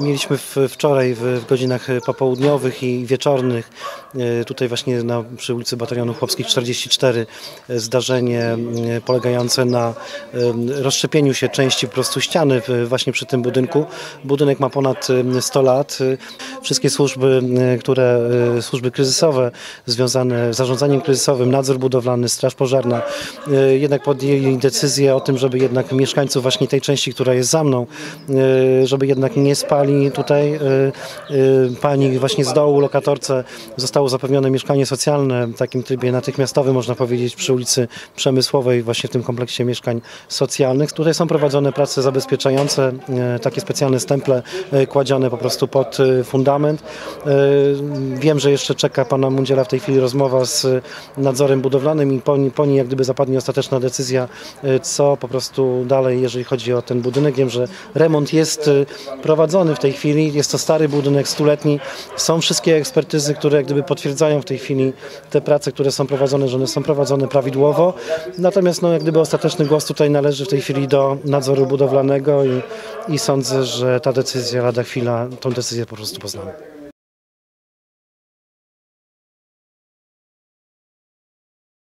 Mieliśmy w, wczoraj w, w godzinach popołudniowych i wieczornych e, tutaj właśnie na, przy ulicy Batalionów Chłopskich 44 e, zdarzenie e, polegające na e, rozszczepieniu się części po prostu ściany właśnie przy tym budynku. Budynek ma ponad e, 100 lat. E, Wszystkie służby, e, które e, służby kryzysowe związane z zarządzaniem kryzysowym, nadzór budowlany, straż pożarna e, jednak podjęli decyzję o tym, żeby jednak mieszkańców właśnie tej części, która jest za mną, e, żeby jednak nie spali tutaj. E, e, Pani właśnie z dołu, lokatorce, zostało zapewnione mieszkanie socjalne w takim trybie natychmiastowym, można powiedzieć, przy ulicy Przemysłowej, właśnie w tym kompleksie mieszkań socjalnych. Tutaj są prowadzone prace zabezpieczające, e, takie specjalne stemple kładzione po prostu pod fundament. Wiem, że jeszcze czeka pana Mundziela w tej chwili rozmowa z nadzorem budowlanym i po, po niej jak gdyby zapadnie ostateczna decyzja, co po prostu dalej, jeżeli chodzi o ten budynek. Wiem, że remont jest prowadzony w tej chwili. Jest to stary budynek, stuletni. Są wszystkie ekspertyzy, które jak gdyby potwierdzają w tej chwili te prace, które są prowadzone, że one są prowadzone prawidłowo. Natomiast no, jak gdyby ostateczny głos tutaj należy w tej chwili do nadzoru budowlanego i, i sądzę, że ta decyzja lada chwila, tą decyzję po prostu poznamy.